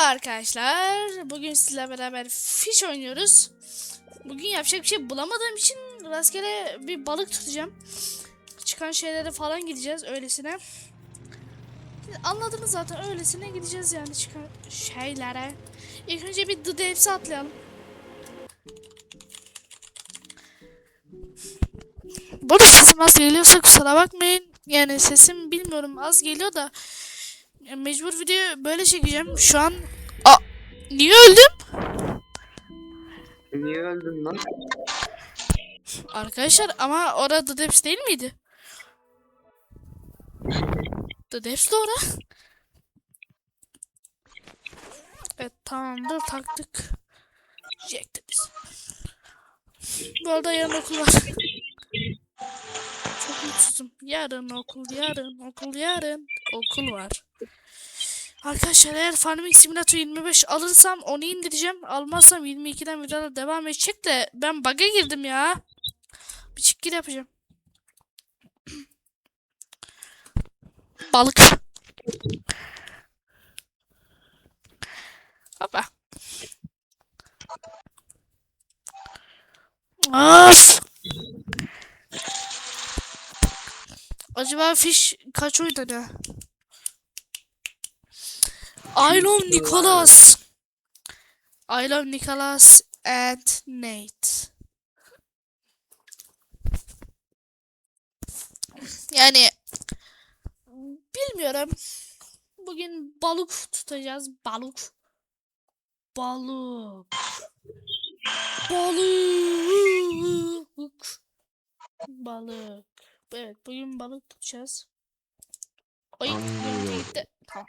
arkadaşlar. Bugün sizlerle beraber fiş oynuyoruz. Bugün yapacak bir şey bulamadığım için rastgele bir balık tutacağım. Çıkan şeylere falan gideceğiz öylesine. Anladınız zaten öylesine gideceğiz yani çıkan şeylere. İlk önce bir The Devs'e atlayalım. Burada sesim az geliyorsa kusura bakmayın. Yani sesim bilmiyorum az geliyor da mecbur video böyle çekeceğim. Şu an Aa, niye öldüm? Niye öldün lan? Arkadaşlar ama orada Depths değil miydi? The Depths de ora. Evet tamamdır taktık. Jack'te biz. Bu arada yarın okul var. Çok mutsuzum. Yarın okul, yarın okul, yarın okul var. Arkadaşlar eğer Farming Simulator 25 alırsam onu indireceğim. Almazsam 22'den videolar devam edecek de ben bug'a girdim ya. Bir çık yapacağım. Balık. Hoppa. Of. Acaba fiş kaç oynanıyor? I love Nicholas. I love Nicholas and Nate. Yani bilmiyorum. Bugün balık tutacağız. Balık. Balık. Balık. Balık. Evet bugün balık tutacağız. Oy, gitti. Tamam.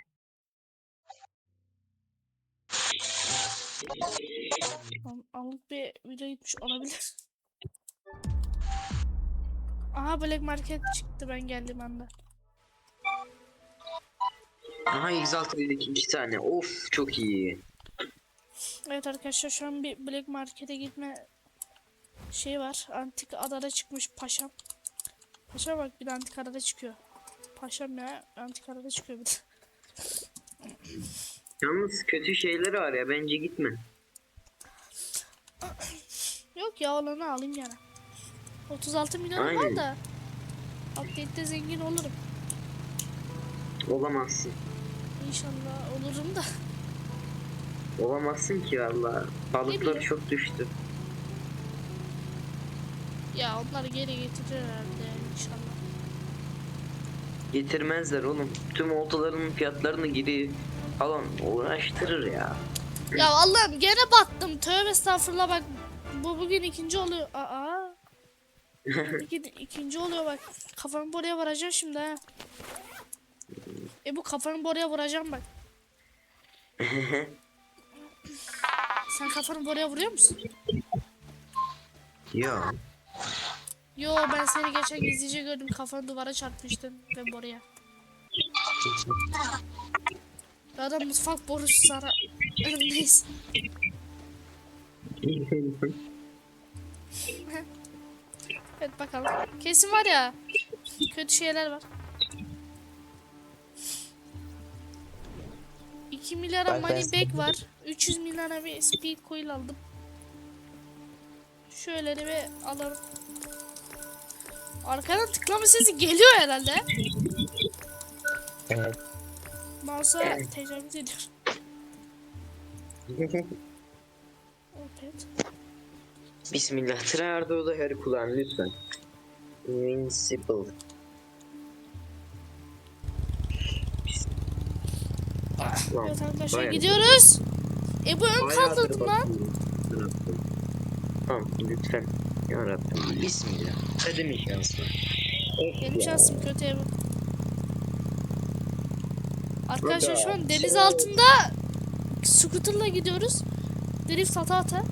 Anlık bir video gitmiş olabilir. Aha Black Market çıktı ben geldim anda. Aha Exalted'deki iki tane. Of çok iyi. Evet arkadaşlar şu an bir Black Market'e gitme şey var. Antik adada çıkmış paşam. Paşa bak bir de antik adada çıkıyor. Paşam ya antik adada çıkıyor bir de. Yalnız kötü şeyler var ya bence gitme. Yok ya olanı alayım gene. 36 milyon var da. Update'de zengin olurum. Olamazsın. İnşallah olurum da. Olamazsın ki valla. Balıkları bileyim. çok düştü. Ya onları geri getirir herhalde inşallah. Getirmezler oğlum. Tüm oltaların fiyatlarını geri falan uğraştırır ya. Ya Allah'ım gene battım. Tövbe estağfurullah bak. Bu bugün ikinci oluyor. Aa. İki, ikinci oluyor bak. Kafamı buraya vuracağım şimdi ha. E bu kafanı buraya vuracağım bak. Sen kafanı buraya vuruyor musun? ya. Yo ben seni geçen gizlice gördüm. Kafanı duvara çarpmıştın ve buraya. Ya da mutfak borusu sana. Neyse. Evet bakalım. Kesin var ya. Kötü şeyler var. 2 milyara ben money back var. 300 milyara bir speed coil aldım. Şöyle bir alalım. Arkadan tıklama sesi geliyor herhalde. Evet. Mouse'a tecavüz ediyor. Evet. Bismillah. Tryhard'ı da her kullan lütfen. Invincible. Lan, Evet arkadaşlar bayağı- gidiyoruz. E bu ön kaldırdım lan. Tamam lütfen. Yarabbim. Bismillah. Hadi mi şanslı? Benim şansım kötü ev. Arkadaşlar şu an deniz altında scooter'la gidiyoruz. Drift ata ata.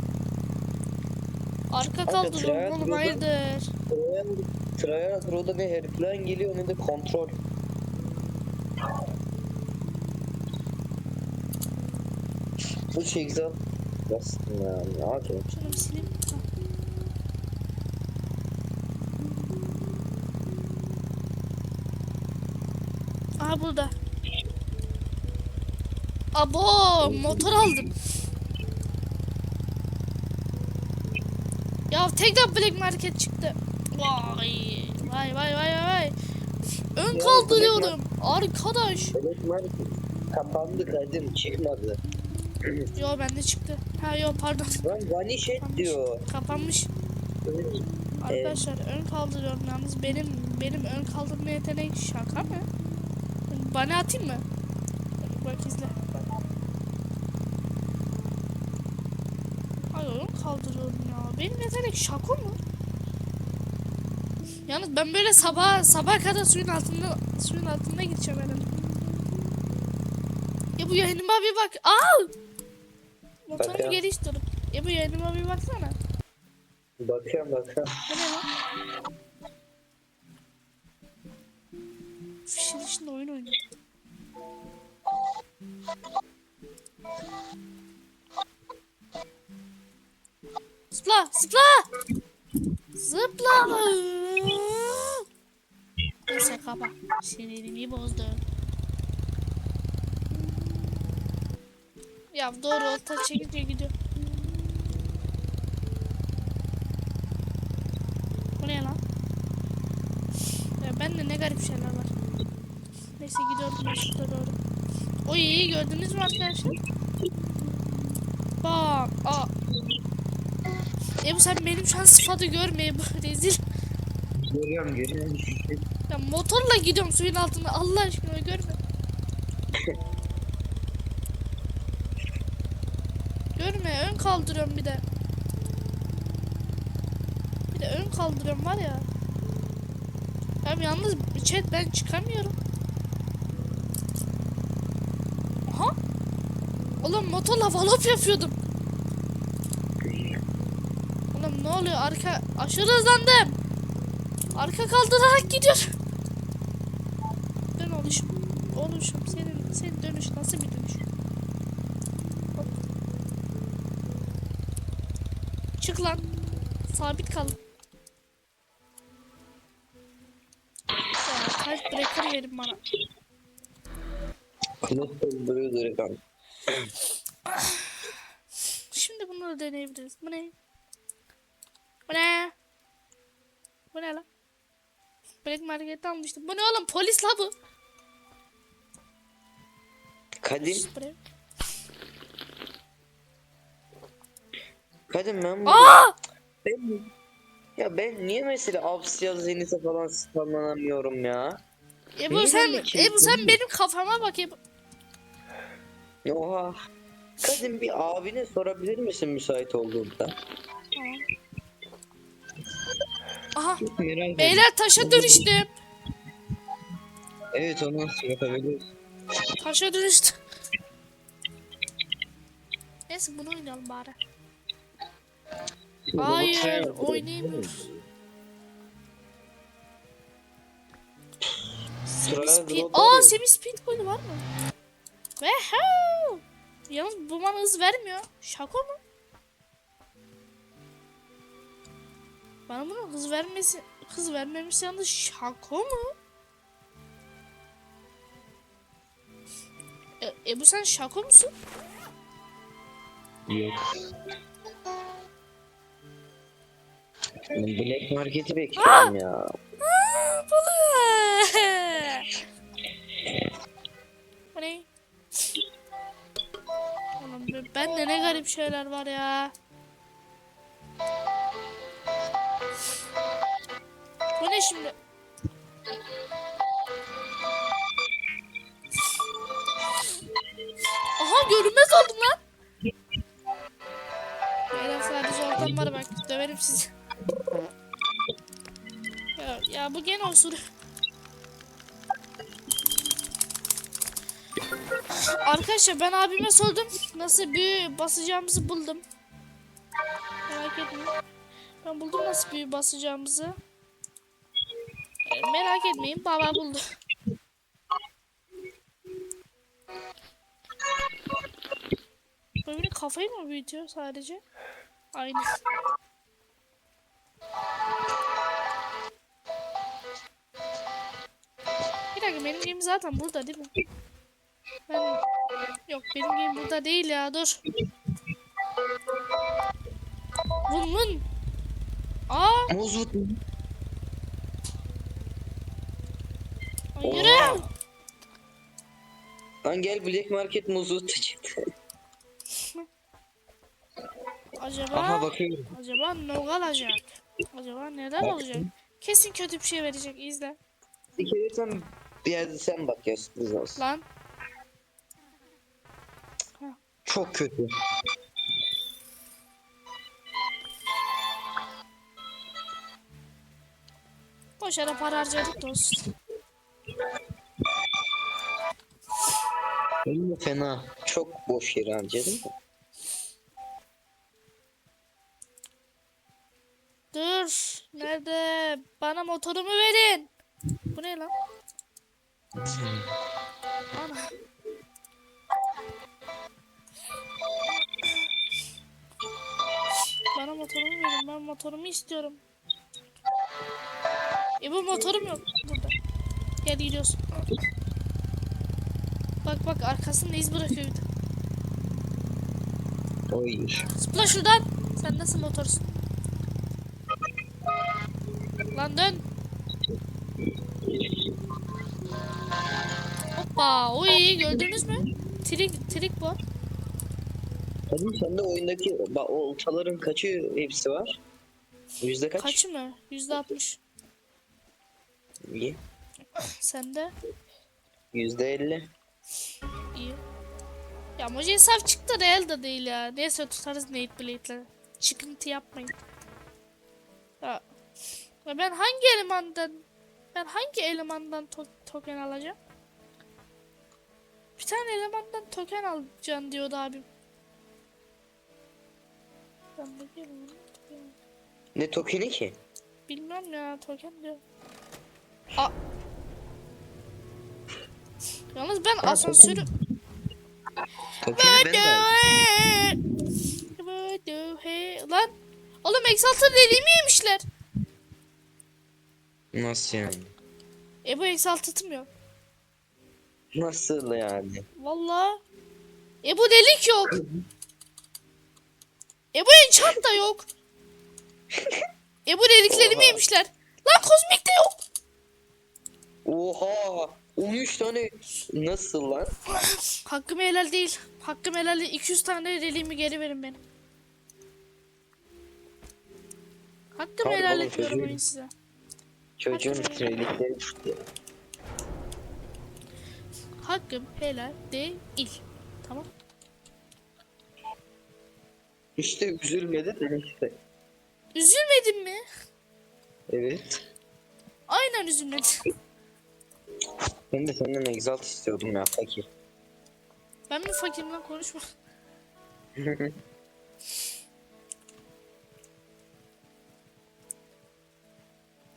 Arka kaldırıyorum tren oğlum hayırdır. Traya Roda bir herifler geliyor ne de kontrol. Bu şey güzel. Bastım ya. Ne yapayım? Şunu bir sileyim. Aha burada. Abo motor aldım. Ya tekrar Black Market çıktı. Vay vay vay vay vay. Ön kaldırıyorum. Arkadaş. Evet Market kapandı Kadim çıkmadı. Yo bende çıktı. Ha yo pardon. Lan vanish et diyor. Kapanmış. Arkadaşlar ön kaldırıyorum yalnız benim benim ön kaldırma yeteneği şaka mı? Bana atayım mı? Bak izle. Bak. Ay ön kaldırıyorum ya. Benim yetenek şaka mı? Yalnız ben böyle sabah sabah kadar suyun altında suyun altında gideceğim herhalde. Ya bu yayınıma bir bak. Aa! Motoru geri istiyorum. Ya bu yayınıma bir baksana. Bakıyorum bakıyorum. Bu ne lan? Fişin içinde oyun oynuyor. Zıpla, zıpla! Zıpla! Neyse kapa. Sinirimi bozdu. Ya doğru olta çekince gidiyor. Bu ne lan? Ya bende ne garip şeyler var. Neyse gidiyorum ben şurada doğru. Oy iyi gördünüz mü arkadaşlar? Bak. Aa. E bu sen benim şu an sıfatı görmeye bu rezil. Görüyorum görüyorum. Ya motorla gidiyorum suyun altında Allah aşkına görme. görme ön kaldırıyorum bir de. Bir de ön kaldırıyorum var ya. Ya yalnız chat ben çıkamıyorum. Aha. Oğlum motorla valop yapıyordum. Oğlum ne oluyor arka aşırı hızlandım. Arka kaldırarak gidiyor. Dön oluşum. Oluşum senin senin dönüş nasıl bir dönüş? Çık lan. Sabit kal. Kalp breaker verin bana. Nasıl duruyor kanka. Şimdi bunları deneyebiliriz. Bu ne? Bu ne? Bu ne lan? Black Market'te almıştım. Bu ne oğlum? Polis la bu. Kadim, Sprey. Kadim ben bu... Aa! Ben, ya ben niye mesela Avsya Zenit'e falan spamlanamıyorum ya? Ebu sen, Ebu sen benim kafama bak Ebu. Oha. Kadim bir abine sorabilir misin müsait olduğunda? Aha. Merak. Beyler taşa dönüştüm. Evet onu yapabiliriz? Taşa dönüştüm. Neyse bunu oynayalım bari. Hayır oynayamıyoruz. Semi speed. Aa semi speed koydu var mı? Woohoo! Yalnız bu bana hız vermiyor. Şaka mı? Bana bunun hız vermesi hız vermemesi yalnız şaka mı? E, Ebu sen şaka mısın? Yok. Ben Black Market'i bekliyorum ya. Oğlum be- bende ne garip şeyler var ya. Bu ne şimdi? Aha görünmez oldum lan. Beyler sadece ortam var bak döverim sizi. Ya, ya bu gene osuruyor. Arkadaşlar ben abime sordum. Nasıl büyü basacağımızı buldum. Merak etmeyin. Ben buldum nasıl büyü basacağımızı. E, merak etmeyin baba buldu. Böyle kafayı mı büyütüyor sadece? Aynı. Bir dakika benim zaten burada değil mi? Ben Yok benim game burada değil ya dur. Vın vın. Aa Muzut. yürü. Lan gel Black Market muzut çıktı. Acaba Aha bakıyorum. acaba ne olacak? Acaba neler olacak? Kesin kötü bir şey verecek izle. Bir kere sen bir yerde sen bak ya sürpriz olsun. Lan Çok kötü. boş yere para harcadık dost. Benim de fena. Çok boş yere harcadım da. Dur. Nerede? Bana motorumu verin. Bu ne lan? Ben motorumu istiyorum. E bu motorum yok burada. Gel gidiyoruz. Bak bak arkasında iz bırakıyor. bir de. Oy. Zıpla şuradan. Sen nasıl motorsun? Lan dön. Hoppa. Oy gördünüz mü? Trik trik bu. Hadi sende oyundaki ba- o oltaların kaçı hepsi var? Yüzde kaç? Kaç mı? Yüzde altmış. İyi. Sende Yüzde elli. iyi. Ya Moji saf çıktı real da değil ya. Neyse tutarız Nate Blade'le. Çıkıntı yapmayın. Ya. ya ben hangi elemandan ben hangi elemandan to- token alacağım? Bir tane elemandan token alacaksın diyordu abim. Ben de bilmiyorum. Ne tokeni ki? Bilmem ya token diyor. A Yalnız ben Ha, asansörü Tokeni ben de Lan oğlum Exalted dediğimi yemişler. Nasıl yani? E bu Exalted'ım yok. Nasıl yani? Valla. E bu delik yok. E bu enchant da yok. E bu deliklerimi Oha. yemişler. Lan kozmik de yok. Oha! 13 tane nasıl lan? Hakkım helal değil. Hakkım helal değil. 200 tane deliğimi geri verin benim. Hakkım Tamam helal çocuğum. oyun size. Çocuğun Hadi. trailikleri çıktı. Hakkım helal değil. Tamam. İşte üzülmedi de işte. Üzülmedin mi? Evet. Aynen üzülmedim. Ben de senden exalt istiyordum ya fakir. Ben mi fakirim lan konuşma.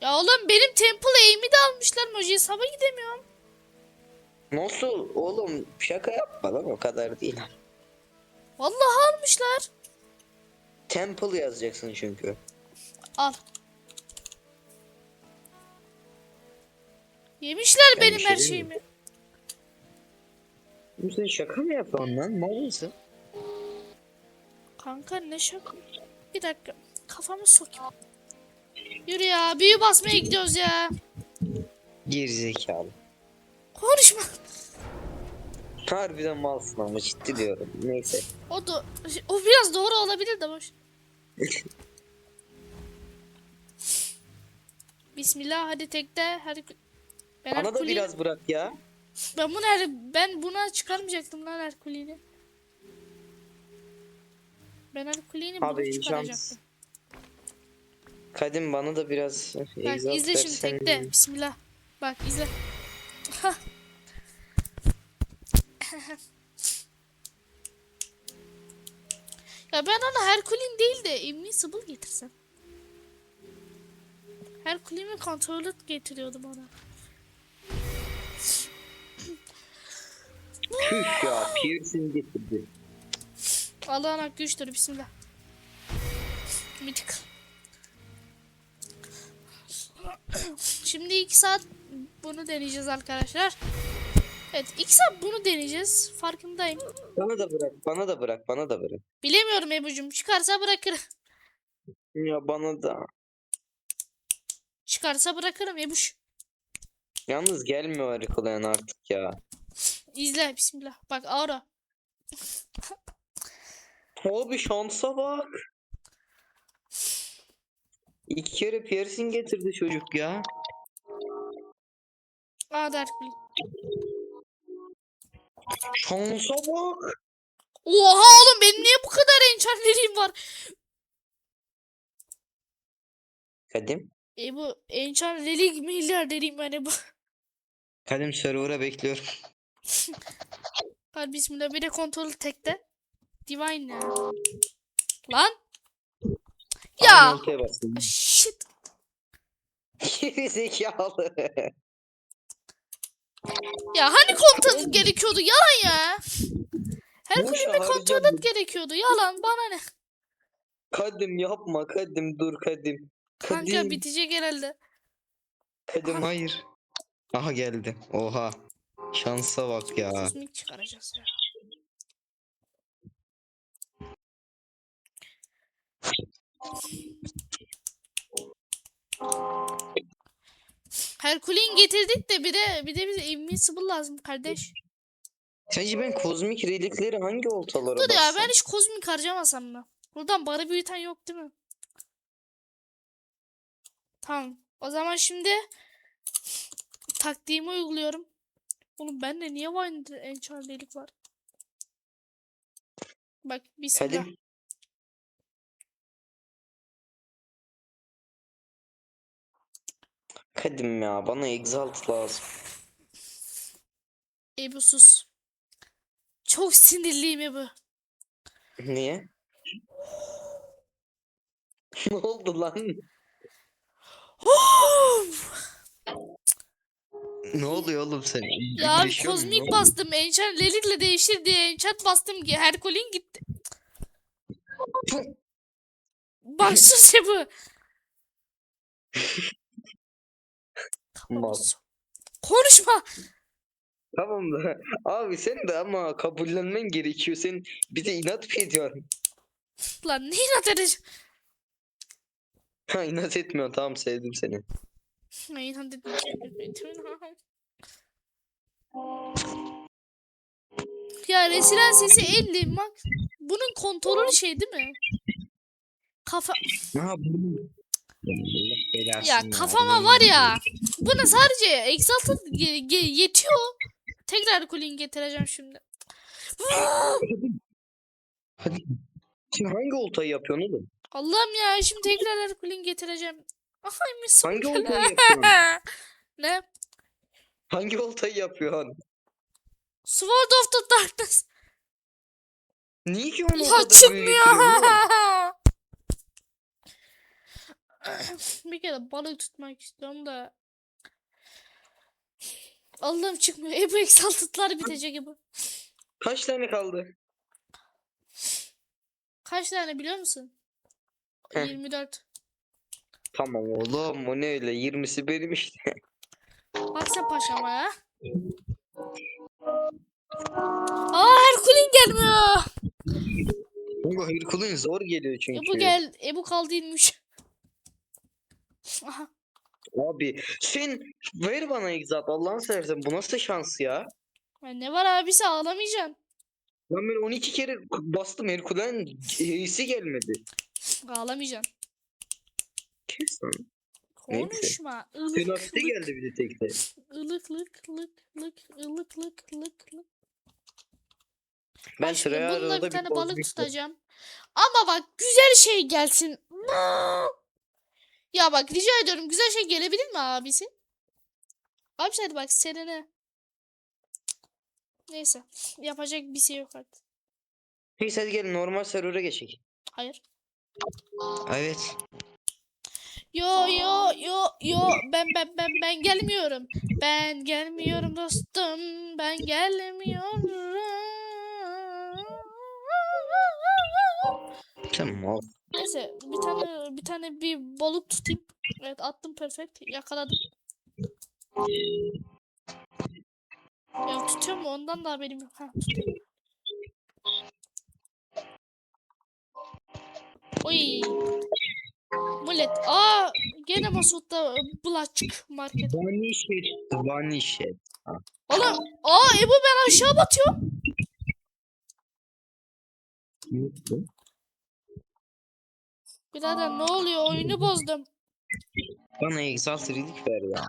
Ya oğlum benim temple aim'i de almışlar. Moji'ye sabah gidemiyorum. Nasıl oğlum şaka yapma lan o kadar değil. Vallahi almışlar. Temple yazacaksın çünkü. Al. Yemişler Ben benim bir her şey şeyimi. Sen şaka mı yapıyorsun lan? Mal mısın? Kanka ne şaka. Bir dakika. Kafamı sokayım. Yürü ya. Büyü basmaya gidiyoruz ya. Gerizekalı. Konuşma. Harbiden malsın ama ciddi diyorum. Neyse. O da o biraz doğru olabilir de boş. Bismillah hadi tekte hadi. Ben Bana da biraz bırak ya. Ben bunu her ben buna çıkarmayacaktım lan Herkule'ni. Ben Herkule'ni bunu Abi, çıkaracaktım. Kadim bana da biraz Bak exalt izle şimdi versen- tekte. Bismillah. Bak izle. ya ben ona Herkulin değil de Invincible getirsem. Herkulin'i kontrolü getiriyordum ona. Tüh ya piercing getirdi. Allah'ın hakkı güçtür. Bismillah. Mitik. Şimdi iki saat bunu deneyeceğiz arkadaşlar. Evet ilk sefer bunu deneyeceğiz. Farkındayım. Bana da bırak, bana da bırak, bana da bırak. Bilemiyorum Ebu'cum. Çıkarsa bırakırım. Ya bana da. Çıkarsa bırakırım Ebuş. Yalnız gelmiyor harikalayan artık ya. İzle bismillah. Bak aura. Abi şansa bak. İki kere piercing getirdi çocuk ya. Aa Darkblade. Şansa bak. Oha oğlum benim niye bu kadar enchantlerim var? Kadim. Ebu enchant relik milyarderiyim ben Ebu. Kadim server'a bekliyorum. Hadi bismillah bir de kontrol tekte. Divine ne? Lan. Ya. Shit. Geri zekalı. Ya hani kontrol gerekiyordu yalan ya. Her Boşa kulübe kontrol harcadım. gerekiyordu yalan bana ne. Kadim yapma kadim dur kadim. Kanka Kadim. bitecek herhalde. Kadim hayır. Aha geldi. Oha. Şansa bak ya. Kozmik çıkaracağız ya. Herkulin getirdik de bir de bir de bize Invincible lazım kardeş. Sence ben kozmik relikleri hangi oltalara Dur ya bassam? ben hiç kozmik harcamasam mı? Buradan barı büyüten yok değil mi? Tamam. O zaman şimdi taktiğimi uyguluyorum. Oğlum bende niye Wine Enchant delik var? Bak bismillah. Kadim. Kadim ya bana exalt lazım. Ebu sus. Çok sinirliyim Ebu. Niye? ne oldu lan? Ne oluyor oğlum sen? ya abi kozmik oldu? bastım. Enchant Lelik'le değiştir diye enchant bastım ki Herkulin gitti. Bak sus Ebu. Mal. Konuşma. Tamam da abi sen de ama kabullenmen gerekiyor. Sen bize inat mı ediyorsun? Lan ne inat edeceğim? Ha inat etmiyorsun tamam sevdim seni. Ne inat edeceğim? Ya Resilen sesi 50 bak. Bunun kontrolü şey değil mi? Kafa Ha bu. Ya kafama var ya. Buna sadece Exalted yetiyor. Tekrar Kulin getireceğim şimdi. Hadi. Şimdi hangi oltayı yapıyorsun oğlum? Allah'ım ya şimdi tekrar Herkulin getireceğim. Ay mis Hangi oltayı yapıyorsun? Ne? Hangi oltayı yapıyorsun? Sword of the Darkness. Niye ki onu o Ya kadar? bir kere balık tutmak istiyorum da. Allah'ım çıkmıyor. Ebu Exalted'lar bitecek Ebu. Kaç tane kaldı? Kaç tane biliyor musun? Heh. 24. Tamam oğlum o ne öyle 20'si benim işte. Bak sen paşama ya. Aa Herkulin gelmiyor. Bu Herkulin zor geliyor çünkü. Ebu gel. Ebu kaldı 23. Abi sen ver bana exalt Allah'ını seversen bu nasıl şans ya? Ya ne var abisi ağlamayacaksın. Ben 12 kere bastım Herkulen iyisi gelmedi. Ağlamayacaksın. Kes lan. Neyse. Konuşma. Senin Ilık hafifte geldi bir de tekte. ılık lık lık lık ılık lık lık lık. Ben sıraya bununla arada bir tane balık tutacağım. Ama bak güzel şey gelsin. Ya bak rica ediyorum güzel şey gelebilir mi abisi? Abi hadi bak Serene. Neyse yapacak bir şey yok artık. Neyse hadi gelin normal server'a geçelim. Hayır. Evet. Yo yo yo yo ben ben ben ben gelmiyorum. Ben gelmiyorum dostum. Ben gelmiyorum. Tamam. Neyse bir tane bir tane bir balık tutayım. Evet attım perfect. Yakaladım. Ya tutuyor mu ondan da haberim yok. Ha, tutuyor. Oy. Millet. Aa gene Masut'ta bulaşık market. Vanişet. Vanişet. Oğlum. Aa Ebu ben aşağı batıyorum. Birader ne oluyor? Oyunu bozdum. Bana Exalt Relic ver ya.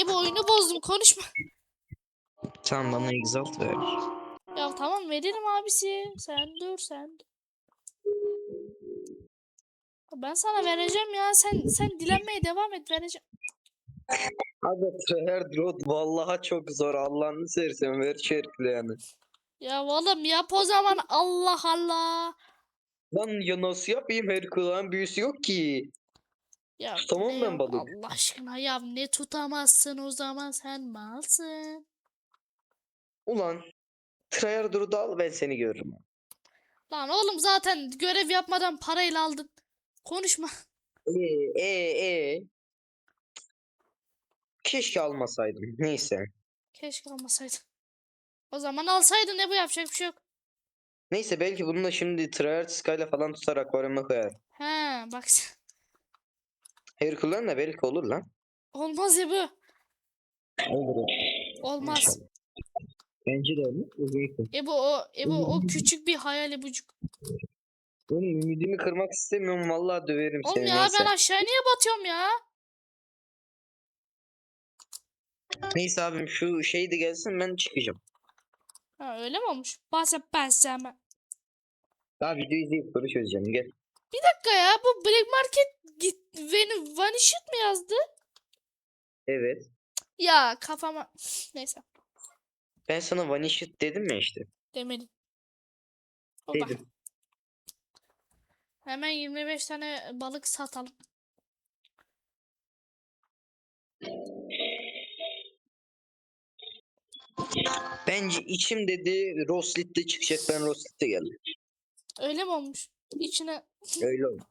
Ebu oyunu bozdum. Konuşma. Tamam bana Exalt ver. Ya tamam veririm abisi. Sen dur sen. Ben sana vereceğim ya. Sen sen dilenmeye devam et vereceğim. Abi Tryhard Road vallahi çok zor. Allah'ını seversen ver şu yani. Ya oğlum yap o zaman Allah Allah. Lan ya nasıl yapayım? Herculean büyüsü yok ki. Ya Tutamam ne ben yok balık. Allah aşkına ya ne tutamazsın o zaman sen malsın. Ulan Tryhard Road'u al ben seni görürüm. Lan oğlum zaten görev yapmadan parayla aldın. Konuşma. Ee, ee, ee. Keşke almasaydım. Neyse. Keşke almasaydın. O zaman alsaydın ne bu yapacak bir şey yok. Neyse belki bunu da şimdi Tryhard Sky'la falan tutar akvaryuma koyar. He bak. Herculean da belki olur lan. Olmaz ya bu. Olur. Olmaz. Bence de olur. Ebu o Ebu o küçük bir hayal Ebucuk. Oğlum ümidimi kırmak istemiyorum. Vallahi döverim Oğlum seni. ya neyse. ben aşağı niye batıyorum ya? Neyse abim şu şey de gelsin ben çıkacağım. Ha öyle mi olmuş? Bahse ben sevmem. Daha video izleyip soru çözeceğim. Gel. Bir dakika ya bu Black Market git beni Vanishit mi yazdı? Evet. Ya kafama neyse Ben sana vanishit dedim mi işte? demedim. Oba. Dedim. Hemen 25 tane balık satalım. Bence içim dedi Roslit'te çıkacak. Ben Roslit'te geldim. Öyle mi olmuş? İçine Öyle oldu.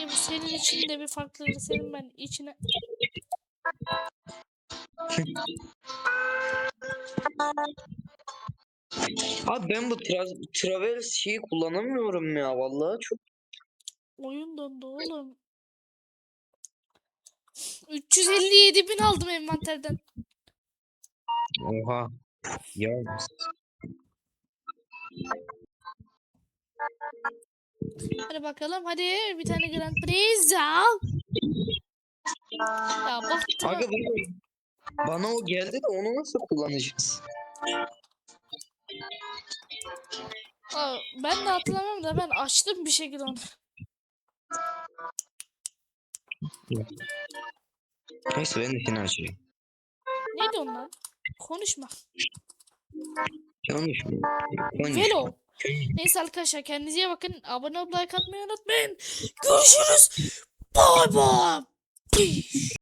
Ya bu senin için de bir farklı senin ben içine Abi ben bu tra- travel şeyi kullanamıyorum ya. Vallahi çok oyun dondu oğlum. 357 bin aldım envanterden. Oha. Ya. Hadi bakalım hadi bir tane Grand Prix al. Ya baktım. Aga bana, bana o geldi de onu nasıl kullanacağız? Aa, ben de hatırlamıyorum da ben açtım bir şekilde onu. Neyse ben de seni açayım. Neydi onlar? Konuşma. Yanlış mı? Velo. Neyse arkadaşlar kendinize iyi bakın. Abone olup like atmayı unutmayın. Görüşürüz. Bye. Peace.